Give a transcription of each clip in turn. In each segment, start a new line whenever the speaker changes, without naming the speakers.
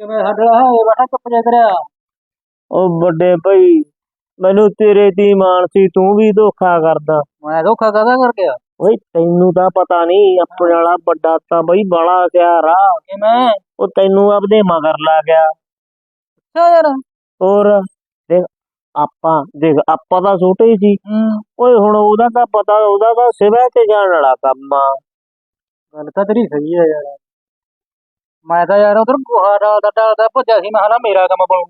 ਕਿਵੇਂ ਸਾਡੇ ਹੈ ਬੈਠਾ ਚੁੱਪ ਜੇ ਕਰਿਆ।
ਉਹ ਵੱਡੇ ਭਾਈ ਮੈਨੂੰ ਤੇਰੇ ਹੀ ਮਾਣ ਸੀ ਤੂੰ ਵੀ ਧੋਖਾ ਕਰਦਾ।
ਮੈਂ ਧੋਖਾ ਕਾਹਦਾ ਕਰ ਗਿਆ?
ਓਏ ਤੈਨੂੰ ਤਾਂ ਪਤਾ ਨਹੀਂ ਆਪਣੇ ਵਾਲਾ ਵੱਡਾ ਤਾਂ ਬਈ ਬੜਾ ਸਿਆਰ ਆ।
ਕਿਵੇਂ?
ਉਹ ਤੈਨੂੰ ਆਪਦੇ ਮਗਰ ਲਾ ਗਿਆ।
ਅੱਛਾ ਯਾਰ।
ਹੋਰ ਦੇਖ ਆਪਾਂ ਦੇਖ ਆਪਾਂ ਤਾਂ ਛੋਟੇ ਹੀ ਸੀ। ਓਏ ਹੁਣ ਉਹਦਾ ਤਾਂ ਪਤਾ ਉਹਦਾ ਤਾਂ ਸਿਵਾ ਤੇ ਜਾਣ ਵਾਲਾ ਕੰਮ ਆ।
ਗੱਲ ਤਾਂ ਤੇਰੀ ਸਹੀ ਹੈ ਯਾਰ। ਮੈਂ ਤਾਂ ਯਾਰ ਉਧਰ ਗੋਹਾ ਡਾਲਦਾ ਡਾਲਦਾ ਭੱਜਿਆ ਸੀ ਮੈਂ ਹਲਾ ਮੇਰਾ ਕੰਮ ਬਣੂ।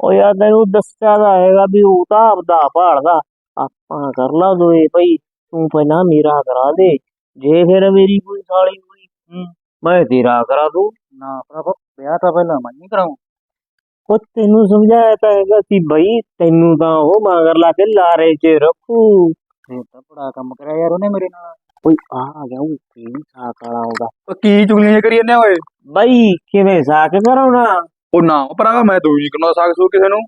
ਉਹ ਯਾਰ ਤੈਨੂੰ ਦੱਸਿਆ ਤਾਂ ਹੈਗਾ ਵੀ ਉਹ ਤਾਂ ਆਪਦਾ ਭਾਲਦਾ ਆਪਾਂ ਕਰ ਲਾ ਦੋਏ ਭਾਈ ਤੂੰ ਪਹਿਲਾਂ ਮੇਰਾ ਕਰਾ ਦੇ ਜੇ ਫਿਰ ਮੇਰੀ ਕੋਈ ਸਾਲੀ ਹੋਈ। ਮੈਂ ਤੇਰਾ ਕਰਾ ਦੂੰ।
ਨਾ ਭਰਾ ਵਿਆਹ ਤਾਂ ਪਹਿਲਾਂ ਮੈਂ ਨਹੀਂ ਕਰਾਉਂ
ਉਹ ਤੈਨੂੰ ਸਮਝਾਇਆ ਤਾਂ ਹੈਗਾ ਸੀ ਬਈ ਤੈਨੂੰ ਤਾਂ ਉਹ ਮਗਰ ਲਾ ਕੇ ਲਾਰੇ 'ਚ ਰੱਖੂ।
ਫੇਰ ਤਾਂ ਬੜਾ ਕੰਮ ਕਰਿਆ ਯਾਰ ਉਹਨੇ ਮੇਰੇ ਨਾਲ।
ਓਏ ਆ ਆ ਗਿਆ ਉਹ ਕੀ ਸਾਕ ਵਾਲਾ ਆਉਂਦਾ।
ਉਹ ਕੀ ਚੁਗਲੀਆਂ ਕਰੀ ਜਾਂਦੇ ਓਏ?
ਬਈ ਕਿਵੇਂ ਸਾਕ ਕਰਾਉਣਾ?
ਉਹ ਨਾ ਉਹ ਭਰਾਵਾ ਮੈਂ ਦੂਜੀ ਕਰਨਾ ਸਾਗ ਸੂ ਕਿਸੇ ਨੂੰ।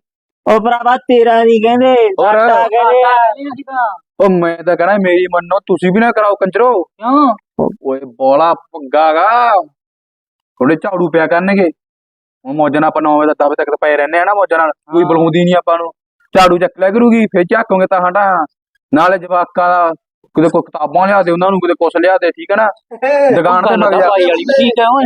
ਉਹ ਭਰਾਵਾ ਤੇਰਾ ਨਹੀਂ ਕਹਿੰਦੇ? ਸਾਡਾ ਕਹਿੰਦੇ ਆ।
ਨਹੀਂ
ਉਹ ਮੈਂ ਤਾਂ ਕਹਣਾ ਮੇਰੀ ਮੰਨੋ ਤੁਸੀਂ ਵੀ ਨਾ ਕਰਾਓ ਕੰਜਰੋ।
ਕਿਉਂ?
ਓਏ ਬੋਲਾ ਪੱਗਾਗਾ ਥੋੜੇ ਝਾੜੂ ਪਿਆ ਕਰਨਗੇ। ਹੁਣ ਮੌਜਾਂ ਨਾਲ ਆਪਾਂ 9 ਵਜੇ ਤੱਕ 10 ਵਜੇ ਤੱਕ ਤਾਂ ਪਏ ਰਹਿੰਦੇ ਆ ਨਾ ਮੌਜਾਂ ਨਾਲ। ਕੋਈ। ਬੁਲਾਉਂਦੀ ਨਹੀਂ ਆਪਾਂ ਨੂੰ। ਝਾੜੂ ਚੱਕ ਲਿਆ ਕਰੂਗੀ ਫੇਰ ਝਾਕੋਗੇ ਤਾਂ ਸਾਡਾ ਨਾਲੇ ਜਵਾਕਾਂ ਦਾ ਕਿਤੇ ਕੋਈ ਕਿਤਾਬਾਂ ਲਿਆ ਦੇ ਉਹਨਾਂ ਨੂੰ ਕਿਤੇ ਕੁਛ ਲਿਆ ਦੇ ਠੀਕ ਹੈ ਨਾ? ਦੁਕਾਨ ਤੇ ਲੱਗ ਜਾ।
ਭਾਈ ਵਾਲੀ ਠੀਕ ਹੈ ਓਏ।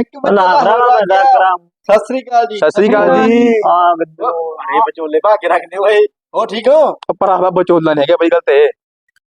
ਸਤਿ ਸ੍ਰੀ ਅਕਾਲ ਜੀ।
ਸਤਿ ਸ੍ਰੀ ਅਕਾਲ ਜੀ।
ਆ ਗੱਦੂ
ਅਰੇ ਵਿਚੋਲੇ ਭਾ ਕੇ ਰੱਖਦੇ ਓਏ ਹੋ ਠੀਕ ਹੋ?
ਭਰਾਵਾ ਬਚੋਲਾ ਨਹੀਂ ਹੈਗਾ ਬਈ ਗੱਲ ਤੇ।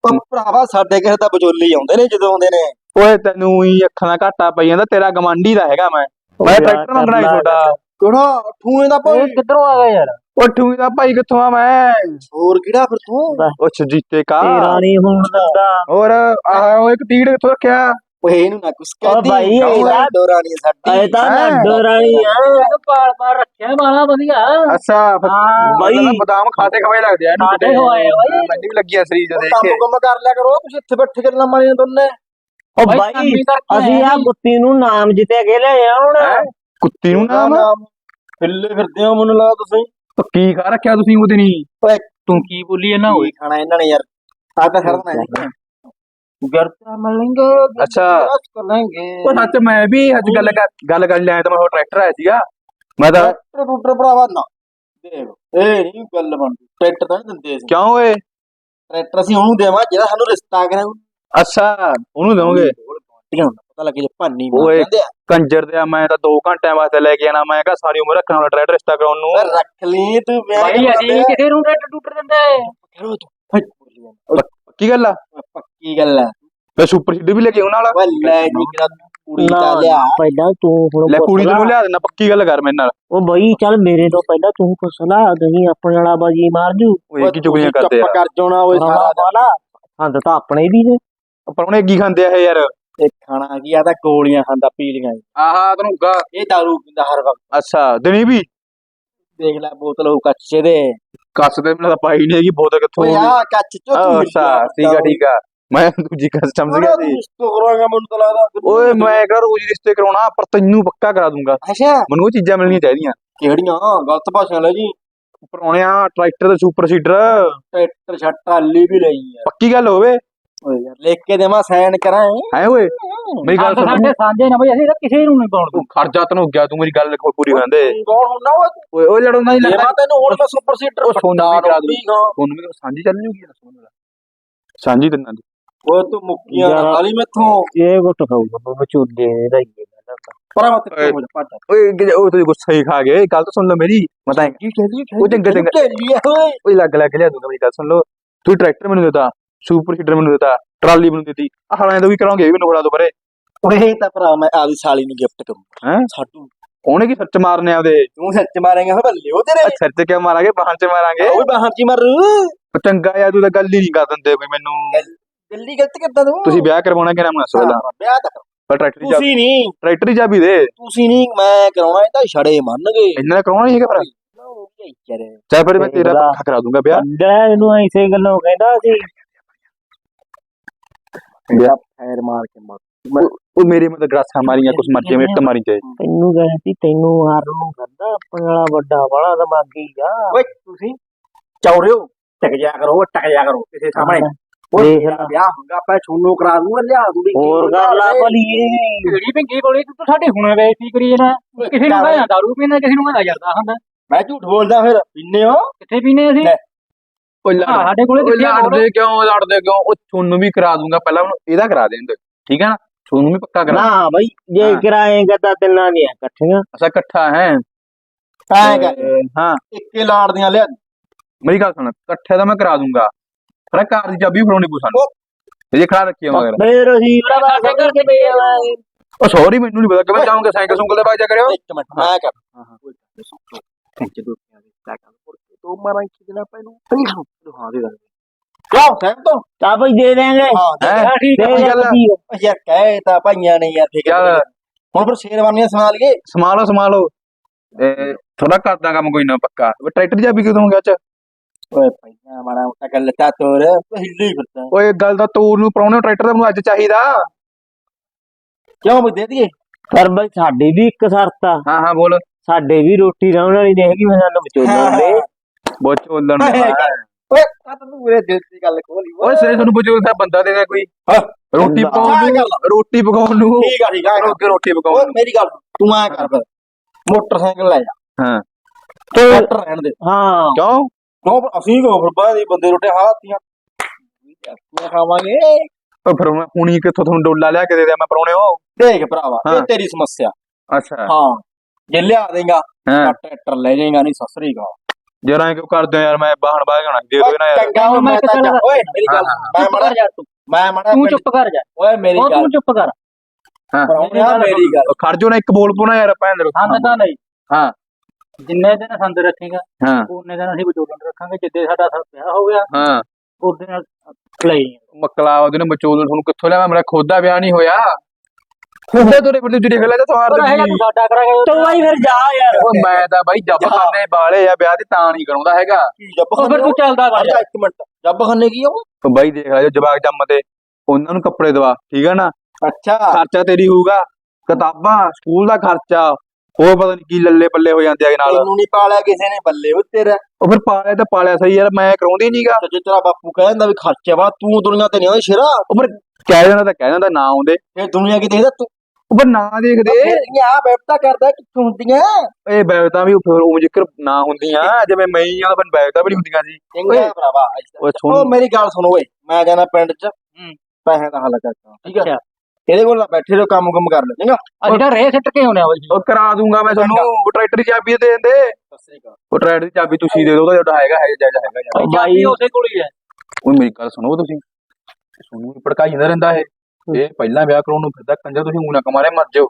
ਉਹ ਭਰਾਵਾ ਸਾਡੇ ਕਿਸੇ ਦਾ ਵਿਚੋਲੇ ਹੀ ਆਉਂਦੇ ਨੇ ਜਦੋਂ ਆਉਂਦੇ ਨੇ।
ਓਏ ਤੈਨੂੰ ਹੀ ਅੱਖਾਂ ਦਾ ਘਾਟਾ ਪਈ ਜਾਂਦਾ ਤੇਰਾ ਗਵਾਂਢੀ ਦਾ ਹੈਗਾ ਮੈਂ। ਮੈਂ ਟਰੈਕਟਰ ਮੰਗਣਾ ਸੀ ਤੁਹਾਡਾ।
ਕਿਹੜਾ? ਠੂਏ ਦਾ ਭਾਈ।
ਇਹ ਕਿੱਧਰੋਂ ਆ ਗਿਆ ਯਾਰ?
ਉਹ ਦਾ ਭਾਈ ਕਿੱਥੋਂ ਆ ਮੈਂ?
ਹੋਰ ਕਿਹੜਾ ਫਿਰ ਤੂੰ?
ਉਹ ਸੁਜੀਤੇ ਕਾ।
ਤੇਰਾ ਨਹੀਂ ਹੁਣ ਦਿੰਦਾ
ਹੋਰ ਆਹ ਉਹ ਇੱਕ ਤੀੜ ਕਿੱਥੋਂ ਰੱਖਿਆ?
ਓਏ ਇਹਨੂੰ ਨਾ ਕੁਛ
ਓ
ਕਹਦੀ
ਭਾਈ, ਇਹਦਾ-
ਡੋਰਾਨੀ ਸਾਡੀ।
ਇਹ ਤਾਂ
ਹੈਂ?
ਡਰਾਈ ਆ।
ਇਹਨੂੰ ਪਾਲ ਪਾਲ ਰੱਖਿਆ ਬਾਲਾ ਵਧੀਆ।
ਅੱਛਾ ਬਾਈ। ਬਦਾਮ ਖਾਤੇ ਖਵਾਏ ਲੱਗਦੇ ਆ
ਖਾਤੇ। ਖਵਾਏ ਬਾਈ।
ਮੈਨੂੰ ਵੀ ਲੱਗਿਆ ਸਰੀਰ ਦੇ ਦੇਖ
ਕੰਮ
ਕੇ।
ਕੰਮ ਕਰ ਲਿਆ ਕਰੋ ਤੁਸੀਂ ਇੱਥੇ ਬੈਠੇ ਗੱਲਾਂ ਮਾਰੀਆਂ ਦੋਨੇ।
ਉਹ
ਬਾਈ,
ਅਸੀਂ ਆ
ਨੀ।
ਕੁੱਤੀ ਨੂੰ ਨਾਮ ਜਿੱਤੇ ਕੇ ਲੈ ਹੁਣ?
ਕੁੱਤੀ ਨੂੰ ਨਾਮ
ਫਿੱਲੇ ਫਿਰਦੇ ਹੋ ਮੈਨੂੰ ਲੱਗਦਾ ਤੁਸੀਂ।
ਉਹ ਕੀ ਖਾ ਰੱਖਿਆ ਤੁਸੀਂ ਉਹਦੇ ਨਹੀਂ
ਓਏ
ਤੂੰ ਕੀ ਬੋਲੀ ਇਹਨਾਂ
ਕੀ ਖਾਣਾ ਇਹਨਾਂ ਨੇ ਯਾਰ? ਆ ਤਾਂ ਖੜਨਾ ਹੈ।
ਗਰਤਾ ਮਿਲਣਗੇ
ਅੱਛਾ।
ਕਰਾਂਗੇ।
ਉਹ ਸੱਚ ਮੈਂ ਵੀ ਅੱਜ ਗੱਲ ਕਰ- ਗੱਲ ਕਰ ਲਿਆ ਤਾਂ ਮੈਂ ਟਰੈਕਟਰ ਆਇਆ ਸੀਗਾ। ਮੈਂ ਤਾਂ
ਟਰੈਕਟਰ ਟੂਟਰ ਭਰਾਵਾ ਨਾ। ਦੇਖ ਇਹ ਨਹੀਂ ਗੱਲ ਬਣਦੀ। ਟਰੈਕਟਰ ਤਾਂ ਦਿੰਦੇ ਅਸੀਂ।
ਕਿਉਂ ਓਏ?
ਟਰੈਕਟਰ ਅਸੀਂ ਉਹਨੂੰ ਦੇਵਾਂ ਜਿਹੜਾ ਸਾਨੂੰ ਰਿਸ਼ਤਾ ਕਰਾਉ
ਅੱਛਾ ਉਹਨੂੰ ਦਵਾਂਗੇ?
ਪਤਾ ਲੱਗੇ ਜੇ ਭਾਨੀ। ਮਾਰ ਜਾਂਦੇ ਆ।
ਕੰਜਰ ਦੇ ਮੈਂ ਤਾਂ 2 ਘੰਟਿਆਂ ਵਾਸਤੇ ਲੈ ਕੇ ਆਣਾ ਮੈਂ ਕਿਹਾ ਸਾਰੀ ਉਮਰ ਰੱਖਣ ਵਾਲਾ ਟਰੈਕਟਰ ਰਿਸ਼ਤਾ ਕਰਾਉਣ ਨੂੰ।
ਓਏ ਰੱਖ ਲਈ ਤੂੰ ਵਿਆਹ
ਭਾਈ ਅਸੀਂ ਨੀ ਕਿਸੇ ਨੂੰ ਰੇਟ ਟੂਟਰ ਦਿੰਦੇ।
ਕਰੋ ਤੂੰ। ਫਟ ਬੋਲੀ ਜਾਂਦਾ।
ਕੀ ਗੱਲ ਆ?
ਓਏ ਪੱਕੀ ਗੱਲ ਹੈ
ਮੈਂ ਸੁਪਰ ਸੀਡਰ ਵੀ ਲੈ ਕੇ ਆਉਣ ਵਾਲਾ।
ਓਏ ਲੈ ਜੀ ਕਿਰਾ ਕੁੜੀ ਦਾ ਲਿਆ।
ਪਹਿਲਾਂ ਤੂੰ ਹੁਣ
ਲੈ ਕੁੜੀ
ਲਾ।
ਤੈਨੂੰ ਲਿਆ ਦੇਣਾ ਪੱਕੀ ਗੱਲ ਕਰ ਮੇਰੇ ਨਾਲ।
ਉਹ ਬਈ ਚੱਲ ਮੇਰੇ ਤੋਂ ਪਹਿਲਾਂ ਤੂੰ ਪੁੱਛ ਲਾ ਨਹੀਂ ਆਪਣੇ ਵਾਲਾ ਬਾਜੀ ਮਾਰ ਜੂ।
ਓਏ ਕੀ ਚੁਗਲੀਆਂ ਕਰਦੇ
ਚੁੱਪ
ਆ।
ਕਰ ਜਾਣਾ ਓਏ ਸਾਰਾ ਦਿਨ।
ਹੰਦ ਤਾਂ ਆਪਣੇ ਵੀ ਨੇ।
ਪਰ ਉਹਨੇ ਕੀ ਖਾਂਦੇ ਆ ਇਹ ਯਾਰ।
ਇਹ ਖਾਣਾ ਕੀ ਆ? ਤਾਂ ਗੋਲੀਆਂ ਖਾਂਦਾ ਪੀਲੀਆਂ
ਆਹਾ ਤੈਨੂੰ ਗਾ
ਇਹ ਦਾਰੂ ਪੀਂਦਾ ਹਰ ਵਕਤ।
ਅੱਛਾ ਦਿਨੀ ਵੀ
ਦੇਖ ਲੈ ਬੋਤਲ ਉਹ ਕੱਚੇ ਦੇ
ਕੱਸ ਤੇ ਮੈਨੂੰ ਤਾਂ ਪਾਈ ਨਹੀਂ ਹੈਗੀ ਬੋਤਲ ਕਿੱਥੋਂ
ਓਏ
ਹੋ
ਆ ਕੱਚ ਚੋ
ਗਈ
ਤੂੰ
ਅੱਛਾ ਠੀਕ ਆ ਠੀਕ ਆ। ਮੈਂ ਦੂਜੀ ਕੱਸ ਸਮਝ ਗਿਆ ਸੀ
ਕਰਾਂਗਾ ਮੈਨੂੰ ਤਾਂ ਲੱਗਦਾ।
ਓਏ ਮੈਂ ਕਰ ਰੋਜ਼ ਰਿਸ਼ਤੇ ਕਰਾਉਣਾ ਪਰ ਤੈਨੂੰ ਪੱਕਾ ਕਰਾ ਦੂੰਗਾ।
ਅੱਛਾ।
ਮੈਨੂੰ ਉਹ ਚੀਜ਼ਾਂ ਮਿਲਣੀਆਂ ਚਾਹੀਦੀਆਂ।
ਕਿਹੜੀਆਂ? ਗਲਤ ਭਾਸ਼ਾ ਲੈ ਜੀ।
ਪਰੌਣਿਆ ਟਰੈਕਟਰ ਤੇ ਸੁਪਰ ਸੀਡਰ
ਟਰੈਕਟਰ ਛੱਟ ਟਰਾਲੀ ਵੀ ਲਈ ਆ।
ਪੱਕੀ ਗੱਲ ਹੋਵੇ।
ਓਏ ਯਾਰ ਲਿਖ ਕੇ ਦੇਵਾਂ ਸਾਈਨ ਕਰਾਂ
ਹੈ ਓਏ? ਮੇਰੀ ਗੱਲ ਸੁਣ।
ਸਾਡੇ ਸਾਂਝੇ ਨਾ ਬਈ ਅਸੀਂ ਤਾਂ ਕਿਸੇ ਨੂੰ ਨਹੀਂ ਪਾਉਣ
ਤੂੰ ਖਰਜਾ ਤੈਨੂੰ ਗਿਆ ਤੂੰ ਮੇਰੀ ਗੱਲ ਪੂਰੀ ਕਰਦੇ
ਕੌਣ ਹੁੰਦਾ ਓਏ
ਓਏ ਓਏ ਲੜਨਾ ਨਹੀਂ
ਜੇ
ਲੱਗਦਾ।
ਮੈਂ ਤੈਨੂੰ ਹੁਣ ਮੈਂ ਸੁਪਰ ਸੀਟਰ
ਉਹ ਸੋਨਾ ਵੀ ਕਰਾ ਦੂੰ ਤੁਹਾਨੂੰ ਵੀ ਸਾਂਝੀ ਚੱਲ ਜੂਗੀ ਸੋਨਾ ਦਾ ਸਾਂਝੀ ਦਿਨਾਂ ਦੀ।
ਓਏ ਤੂੰ ਮੁੱਕੀਆਂ
ਯਾਰ।
ਖਾਲੀ ਮੈਥੋਂ।
ਇਹ ਗੁੱਟ ਖਾਊਗਾ ਵਿਚੋਲੇ ਦਾ ਹੀ ਹੈ
ਪਰ ਮੈਂ ਤੇ ਹੋ ਜਾ ਭੱਜ
ਓਏ ਕਿ- ਉਹ ਤੁਸੀਂ ਗੁੱਸਾ ਹੀ ਖਾ ਗਏ ਗੱਲ ਤਾਂ ਸੁਣ ਲਓ ਮੇਰੀ ਮੈਂ ਤਾਂ
ਕੀ ਕਹਿੰਦੀ
ਉਹ ਚੰਗਾ ਚੰਗਾ
ਓਏ।
ਓਏ ਲੱਗ ਲੱਗ ਲਿਆ ਦੂੰਗਾ ਮੇਰੀ ਗੱਲ ਸੁਣ ਲਓ। ਤੂੰ ਟਰੈਕਟਰ ਮੈਨੂੰ ਦਿੱਤਾ ਸੁਪਰ ਸੀਡਰ ਮੈਨੂੰ ਦਿੱਤਾ ਟਰਾਲੀ ਮੈਨੂੰ ਦਿੱਤੀ। ਆਹ ਹਲਾਂ ਦਾ ਵੀ ਕਰਾਂਗੇ ਇਹ ਵੀ ਨੋੜਾ ਤੋਂ ਪਰੇ।
ਓਏ ਤਾਂ ਭਰਾ ਮੈਂ ਆਪਦੀ ਸਾਲੀ ਨੂੰ ਗਿਫਟ ਕਰੂੰ
ਹੈਂ?
ਸਾਡੂ
ਉਹਨੇ ਕੀ ਸੱਚ ਮਾਰਨੇ ਆਪਦੇ
ਤੂੰ ਸੱਚ ਮਾਰੇਂਗਾ ਹੋ ਬੱਲੇ ਉਹ ਤੇਰੇ।
ਸਿਰ ਤੇ ਕਿਉਂ ਮਾਰਾਂਗੇ? ਬਾਹਾਂ 'ਚ ਮਾਰਾਂਗੇ।
ਓਏ ਬਾਹਰ ਜੀ ਮਾਰੂ।
ਉਹ ਚੰਗਾ ਯਾਰ ਤੂੰ ਤਾਂ ਗੱਲ ਹੀ ਨਹੀਂ ਕਰ ਦਿੰਦੇ ਕੋਈ ਮੈਨੂੰ।
ਦਿੱਲੀ ਗਲਤ ਕਰਦਾ ਤੂੰ।
ਤੁਸੀਂ ਵਿਆਹ ਕਰਵਾਉਣਾ ਕਿ ਨਾ
ਹਾਂ, ਵਿਆਹ ਤਾਂ ਕਰੋ।
ਪਰ ਟਰੈਕਟਰ ਚਾਬੀ
ਤੁਸੀਂ ਨਹੀਂ।
ਟਰੈਕਟਰ ਦੀ ਚਾਬੀ ਦੇ।
ਤੁਸੀਂ ਨਹੀਂ ਮੈਂ ਕਰਾਉਣਾ ਇਹ ਤਾਂ ਛੜੇ ਮੰਨਗੇ
ਇੰਨਾ ਦਾ ਕਰਾਉਣਾ ਨਹੀਂ ਹੈਗਾ ਫਿਰ
ਯਾਰ
ਚਾਹੇ ਫਿਰ ਮੈਂ ਤੇਰਾ ਪੱਖਾ ਕਰਾ ਦੂੰਗਾ ਵਿਆਹ।
ਅੰਡਾ ਇਹਨੂੰ ਐਸੇ ਗੱਲੋਂ ਕਹਿੰਦਾ ਸੀ।
ਫੈਰ ਮਾਰ ਕੇ ਮਾਰ
ਉਹ ਮੇਰੇ ਮਤਲਬ ਗਰਾਸਾਂ ਮਾਰੀਆਂ ਕੁਛ ਮਰਜ਼ੀ ਮੇਰੇ ਇੱਟ ਮਾਰੀ ਜਾਏ।
ਤੈਨੂੰ ਕਹਿੰਦਾ ਸੀ ਤੈਨੂੰ ਹਾਰ ਨੂੰ ਕਹਿੰਦਾ ਆਪਣੇ ਵਾਲਾ ਵੱਡਾ ਵਾਲਾ ਦਿਮਾਗੀ ਆ
ਓਏ ਤੁਸੀਂ ਚੌਰਿਓ ਟਕ ਜਾ ਕਰੋ ਟਕ ਜਾ ਕਰੋ ਕਿਸੇ ਸਾਹਮਣੇ।
ਦੇਖ ਲਾ।
ਵਿਆਹ ਹੋਊਗਾ ਆਪਾਂ ਛੋਨੂ ਕਰਾ ਦੂੰਗਾ ਲਿਆ ਦੂੰਗੀ।
ਹੋਰ ਕਰ ਲਾ ਭਲੀ
ਕਿਹੜੀ ਪਿੰਗੀ ਬੋਲੀ ਤੂੰ ਸਾਡੇ ਹੁਣੇ ਕਰੀ ਕਿਸੇ ਨੂੰ ਮੈਂ ਦਾਰੂ ਪੀਣਾ ਕਿਸੇ ਨੂੰ ਮੈਂ ਜਰਦਾ ਹੁੰਦਾ।
ਮੈਂ ਝੂਠ ਬੋਲਦਾ ਫਿਰ ਪੀਨੇ ਹੋ?
ਕਿੱਥੇ ਪੀਨੇ ਅਸੀਂ?
ਉਹ
ਹਾਂ,
ਲੜ
ਸਾਡੇ ਕੋਲੇ
ਉਹ
ਕਿੱਥੇ ਆ
ਲੜਦੇ ਕਿਉਂ ਲੜਦੇ ਕਿਉਂ? ਉਹ ਤੁਹਾਨੂੰ ਵੀ ਕਰਾ ਦੂੰਗਾ ਪਹਿਲਾਂ ਉਹਨੂੰ ਇਹਦਾ ਕਰਾ ਦੇਂਦੇ ਠੀਕ ਹੈ ਨਾ? ਤੁਹਾਨੂੰ ਵੀ ਪੱਕਾ ਕਰਾ
ਨਾ ਬਈ ਜੇ
ਹਾਂ।
ਕਰਾਏਗਾ ਤਾਂ ਤਿੰਨਾਂ ਦੀਆਂ ਇਕੱਠੀਆਂ।
ਅਸਾ ਇਕੱਠਾ ਹੈ।
ਐਂ ਕਰ
ਤੇ ਹਾਂ।
ਇੱਕੇ ਲਾੜ ਦੀਆਂ ਲਿਆ।
ਮੇਰੀ ਗੱਲ ਸੁਣ ਇਕੱਠੇ ਦਾ ਮੈਂ ਕਰਾ ਦੂੰਗਾ। ਪਰ ਕਾਰ ਦੀ ਚਾਬੀ ਫੜਾਉਣੀ ਪਊ ਸਾਨੂੰ। ਇਹ ਜੇ ਖੜਾ ਰੱਖੀ ਆ ਮਗਰ।
ਫੇਰ ਅਸੀਂ ਉਹਦਾ ਸਾਈਕਲ ਤੇ ਪਈ ਜਾਵਾਂਗੇ
ਉਹ ਸੌਰੀ ਮੈਨੂੰ ਨਹੀਂ ਪਤਾ। ਕਿਵੇਂ ਜਾਓਗੇ? ਸਾਈਕਲ ਸੁੰਕਲ ਦੇ ਬਾਅਦ ਜਾ ਕਰਿਓ।
ਇੱਕ ਮਿੰਟ ਮੈਂ ਕਰ ਹਾਂ। ਹਾਂ ਕੋਈ ਮੁੜ ਕੇ ਦੋ ਮਾਰਾਂ ਖਿੱਚਣਾ ਪੈਨੂੰ ਹਾਂ ਦੇ ਗੱਲ। ਕਿਉਂ ਸਹਿਮ ਤੋਂ।
ਤਾਂ ਬਈ ਦੇ ਦੇਂਗੇ
ਹਾਂ ਦੇ
ਹੈਂ?
ਹਾਂ ਠੀਕ
ਦੇ
ਹੈ
ਕੀ ਗੱਲ।
ਉਹ ਯਾਰ ਕਹਿ ਤਾਂ ਭਾਈਆਂ ਨੇ ਯਾਰ ਠੀਕ
ਚੱਲ।
ਹੁਣ ਫਿਰ ਸ਼ੇਰਵਾਨੀਆਂ ਸਮਾ ਲਈਏ।
ਸੰਭਾਲੋ ਸੰਭਾਲੋ ਤੇ ਥੋੜਾ ਕਰਦਾ ਕੰਮ ਕੋਈ ਨਾ ਪੱਕਾ। ਉਹ ਟਰੈਕਟਰ ਦੀ ਚਾਬੀ ਕਿਦੋਂ ਗਿਆ ਚ?
ਓਏ ਭਾਈਆਂ ਮਾੜਾ ਮੋਟਾ ਗੱਲ ਤਾਂ ਤੋਰ। ਤੂੰ ਹਿੱਲੀ ਫਿਰਦਾ।
ਓਏ ਇਹ ਗੱਲ ਦਾ ਤੋਰ ਨੂੰ ਪਰਾਉਣੇ ਟਰੈਕਟਰ ਦਾ ਮੈਨੂੰ ਅੱਜ ਚਾਹੀਦਾ।
ਕਿਉਂ ਵੀ ਦੇ ਦਈਏ?
ਪਰ ਬਈ ਸਾਡੀ ਵੀ ਇੱਕ ਸ਼ਰਤ ਆ।
ਹਾਂ ਹਾਂ ਬੋਲ।
ਸਾਡੇ ਵੀ ਰੋਟੀ ਰਾਉਣ ਵਾਲੀ ਦੇਖੀ ਮੈਂ ਸਾਨੂੰ ਵਿਚੋਲਣ ਦੇ।
ਬੋਚ ਚੋਲਣ
ਓਏ ਆ ਤਾਂ ਤੂੰ ਇਹ ਦਿਲ ਦੀ ਗੱਲ ਖੋਲੀ
ਓਏ ਸੇ ਤੁਹਾਨੂੰ ਬਜ਼ੁਰਗ ਦਾ ਬੰਦਾ ਦੇਗਾ ਕੋਈ।
ਹਾਂ।
ਰੋਟੀ। ਪਕਾਉਣ ਨੂੰ
ਗੱਲ।
ਰੋਟੀ ਪਕਾਉਣ ਨੂੰ।
ਠੀਕ ਆ ਠੀਕ ਆ
ਰੋਕੇ ਰੋਟੀ
ਓਏ
ਪਕਾਉਣ ਨੂੰ।
ਮੇਰੀ ਗੱਲ ਸੁਣ, ਤੂੰ ਐ ਕਰ ਫਿਰ। ਮੋਟਰਸਾਈਕਲ ਲੈ ਜਾ।
ਹਾਂ।
ਤੇ
ਟਰੈਕਟਰ ਰਹਿਣ ਦੇ।
ਹਾਂ।
ਕਿਉਂ?
ਕਿਉਂ? ਅਸੀਂ ਕੋ ਫਿਰ ਬਾਹਰ ਦੇ ਬੰਦੇ ਰੋਟੇ ਹਾਲਾਤੀਆਂ ਕੀ ਖਾਵਾਂਗੇ।
ਫਿਰ ਮੈਂ ਹੁਣੀ ਕਿੱਥੋਂ ਤੁਹਾਨੂੰ ਡੋਲਾ ਲਿਆ ਕੇ ਦੇ ਦਿਆਂ ਮੈਂ ਪਰਾਉਣੇ ਹੋ
ਦੇਖ ਭਰਾਵਾ। ਇਹ ਤੇਰੀ ਸਮੱਸਿਆ।
ਅੱਛਾ।
ਹਾਂ। ਜੇ ਲਿਆ ਦੇਗਾ ਟਰੈਕਟਰ ਲੈ ਜਾਏਗਾ ਨਹੀਂ ਸਸਰੀ ਗਾ
ਜਰਾ ਕਿਉਂ ਕਰਦੇ ਹੋ ਯਾਰ ਮੈਂ ਬਾਹਣ ਬਾਹ ਜਾਣਾ ਦੇ ਦੋ ਨਾ ਯਾਰ।
ਚੰਗਾ ਮੈਂ ਤਾਂ ਜਾ- ਓਏ ਮੇਰੀ ਗੱਲ ਮੈਂ ਮੜਾ
ਜਾ ਤੂੰ।
ਮੈਂ ਮੜਾ
ਤੂੰ ਚੁੱਪ ਕਰ ਜਾ।
ਓਏ ਮੇਰੀ ਗੱਲ
ਤੂੰ ਚੁੱਪ ਕਰ।
ਹਾਂ।
ਮੇਰੀ ਗੱਲ।
ਉਹ ਖੜ ਜੋ ਨਾ ਇੱਕ ਬੋਲ ਪੋਣਾ ਯਾਰ ਭੈਣ ਦੇ
ਸੰਦ ਤਾਂ ਨਹੀਂ।
ਹਾਂ।
ਜਿੰਨੇ ਦਿਨ ਸੰਦ ਰੱਖੇਗਾ
ਹਾਂ।
ਉਹਨੇ ਦਿਨ ਅਸੀਂ ਵਿਚੋਲਣ ਰੱਖਾਂਗੇ ਜਿੱਦੇ ਸਾਡਾ ਵਿਆਹ ਹੋ ਗਿਆ।
ਹਾਂ।
ਉਹਦੇ ਨਾਲ ਲਈ
ਮਕਲਾ ਉਹਦੇ ਨੇ ਮਚੋਲ ਤੁਹਾਨੂੰ ਕਿੱਥੋਂ ਲਿਆ ਮੇਰਾ ਖੁਦ ਦਾ ਵਿਆਹ ਨਹੀਂ ਹੋਇਆ। ਖੁਦ ਤੋਰੇ ਫਿਰ ਤੂੰ ਦੇਖ ਲੈ ਤਾਂ ਸਵਾਰ
ਪਰ ਹੈਗਾ ਤੂੰ ਸਾਡਾ ਕਰਾਂਗੇ
ਤੂੰ ਬਈ ਫਿਰ ਜਾ ਯਾਰ।
ਉਹ ਮੈਂ ਤਾਂ ਬਾਈ ਜੱਬ ਖਾਨੇ ਵਾਲੇ ਆ ਵਿਆਹ ਤੇ ਤਾਂ ਨਹੀਂ ਕਰਾਉਂਦਾ ਹੈਗਾ।
ਜੱਬ
ਉਹ ਫਿਰ ਤੂੰ ਚੱਲਦਾ
ਜਾ। ਇੱਕ ਮਿੰਟ। ਜੱਬ ਖਾਨੇ ਕੀ ਹੋ
ਉਹ? ਬਾਈ ਦੇਖ ਲੈ ਜੋ ਜਵਾਕ ਜੰਮ ਤੇ ਉਹਨਾਂ ਨੂੰ ਕੱਪੜੇ ਦਵਾ ਠੀਕ ਹੈ ਨਾ?
ਅੱਛਾ।
ਖਰਚਾ ਤੇਰੀ ਹੋਊਗਾ ਕਿਤਾਬਾਂ ਸਕੂਲ ਦਾ ਖਰਚਾ ਹੋਰ ਪਤਾ ਨਹੀਂ ਕੀ ਲੱਲੇ ਪੱਲੇ ਹੋ ਜਾਂਦੇ ਆ ਨਾਲ।
ਤੈਨੂੰ ਨਹੀਂ ਪਾਲਿਆ ਕਿਸੇ ਨੇ ਬੱਲੇ ਉਹ ਤੇਰਾ
ਉਹ ਫਿਰ ਪਾਲਿਆ ਤਾਂ ਪਾਲਿਆ ਸਹੀ ਯਾਰ ਮੈਂ ਕਰਾਉਂਦੀ ਨਹੀਂਗਾ
ਤੇ ਜੇ ਤੇਰਾ ਬਾਪੂ ਕਹਿੰਦਾ ਵੀ ਖਰਚਾ ਵਾ ਤੂੰ ਦੁਨੀਆ ਤੇ ਨਹੀਂ ਆਉਂਦਾ ਸ਼ੇਰਾ।
ਉਹ ਫਿਰ ਕਹਿ ਦੇਣਾ ਤਾਂ ਕਹਿ ਦਿੰਦਾ ਨਾ ਆਉਂਦੇ।
ਇਹ ਦੁਨੀਆ ਕੀ ਦੇਖਦਾ? ਤੂੰ
ਉਹ ਨਾ ਦੇਖਦੇ।
ਆ ਬੈਠਾ ਕਰਦਾ ਕਿੱਥੋਂ ਹੁੰਦੀਆਂ?
ਇਹ ਬੈਗਤਾਂ ਵੀ ਫਿਰ ਉਹ ਜ਼ਿਕਰ ਨਾ ਹੁੰਦੀਆਂ ਜਿਵੇਂ ਮੈਂ ਹੀ ਆ ਫਿਰ ਬੈਗਤਾਂ ਵੀ ਨਹੀਂ ਹੁੰਦੀਆਂ ਸੀ।
ਚੰਗਾ ਭਰਾਵਾ
ਉਹ ਸੁਣ।
ਮੇਰੀ ਗੱਲ ਸੁਣ ਓਏ ਮੈਂ ਜਾਣਾ ਪਿੰਡ 'ਚ ਪੈਸੇ ਦਾ ਹੱਲ ਕਰਦਾ ਠੀਕ ਹੈ ਇਹਦੇ ਕੋਲ ਨਾ ਬੈਠੇ ਰਹੋ ਕੰਮ ਕੰਮ ਕਰ ਲੈ ਚੰਗਾ?
ਤਾਂ ਰੇ ਸਿੱਟ ਕੇ ਆਉਣੇ ਬਈ।
ਉਹ ਕਰਾ ਦੂੰਗਾ ਮੈਂ ਤੁਹਾਨੂੰ। ਉਹ ਟਰੈਕਟਰ ਦੀ ਚਾਬੀ ਦੇ। ਦਿੰਦੇ ਉਹ ਟਰੈਕਟਰ ਦੀ ਚਾਬੀ ਤੁਸੀਂ ਦੇ ਉਹਦਾ ਜਿਹੜਾ ਹੈਗਾ ਹੈਗਾ ਜਾਇਜ਼ ਹੈਗਾ।
ਬਾਈ। ਉਸੇ ਕੋਲ ਹੀ ਹੈ।
ਉਹ ਮੇਰੀ ਗੱਲ ਸੁਣੋ ਤੁਸੀਂ। ਸੁਣੂ ਭੜਕਾਈ ਜਾਂਦਾ ਰਹਿੰਦਾ ਇਹ। ਇਹ ਪਹਿਲਾਂ ਵਿਆਹ ਕਰਾਉਣ ਨੂੰ ਫਿਰਦਾ ਕੰਜਰ ਤੁਸੀਂ ਊਂ ਨਾ ਕਮਾਰੇ ਮਰ ਜਾਓ।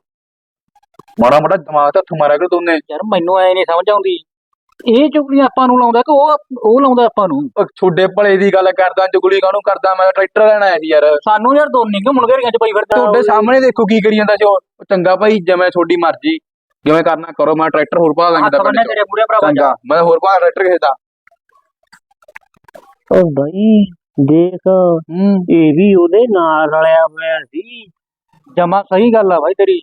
ਮਾੜਾ ਮਾੜਾ ਦਿਮਾਗ ਤੇ ਮਾਰਿਆ ਕਰੋ ਦੋਨੇ।
ਯਾਰ ਮੈਨੂੰ ਐ ਨਹੀਂ ਸਮਝ ਆਉਂਦੀ। ਇਹ ਚੁਗਲੀਆਂ ਆਪਾਂ ਨੂੰ ਲਾਉਂਦਾ ਕਿ ਉਹ ਉਹ ਲਾਉਂਦਾ ਆਪਾਂ ਨੂੰ?
ਉਹ ਛੋਡੇ ਭਲੇ ਦੀ ਗੱਲ ਕਰਦਾ ਚੁਗਲੀ ਕਾਹਨੂੰ ਕਰਦਾ? ਮੈਂ ਟਰੈਕਟਰ ਲੈਣ ਆਇਆ ਸੀ ਯਾਰ।
ਸਾਨੂੰ ਯਾਰ ਦੋਨੇ ਘੁੰਮਣ ਘੇਰੀਆਂ ਚ ਪਈ ਫਿਰਦਾ?
ਤੁਹਾਡੇ ਸਾਹਮਣੇ ਦੇਖੋ ਕੀ ਕਰੀ ਜਾਂਦਾ ਉਹ। ਚੰਗਾ ਭਾਈ ਜਿਵੇਂ ਤੁਹਾਡੀ ਮਰਜ਼ੀ। ਜਿਵੇਂ ਕਰਨਾ ਕਰੋ ਮੈਂ ਟਰੈਕਟਰ ਹੋਰ ਪਾ ਲਾਂਗਾ
ਤੇਰੇ ਭਰਾਵਾ
ਚੰਗਾ। ਮੈਂ ਹੋਰ ਪਾ ਟਰੈਕਟਰ ਕਿਸੇ ਦਾ।
ਉਹ ਬਈ। ਦੇਖ
ਹੂੰ।
ਇਹ ਵੀ ਉਹਦੇ ਨਾਲ ਰਲਿਆ ਹੋਇਆ ਸੀ।
ਜਮਾ ਸਹੀ ਗੱਲ ਆ ਬਾਈ ਤੇਰੀ।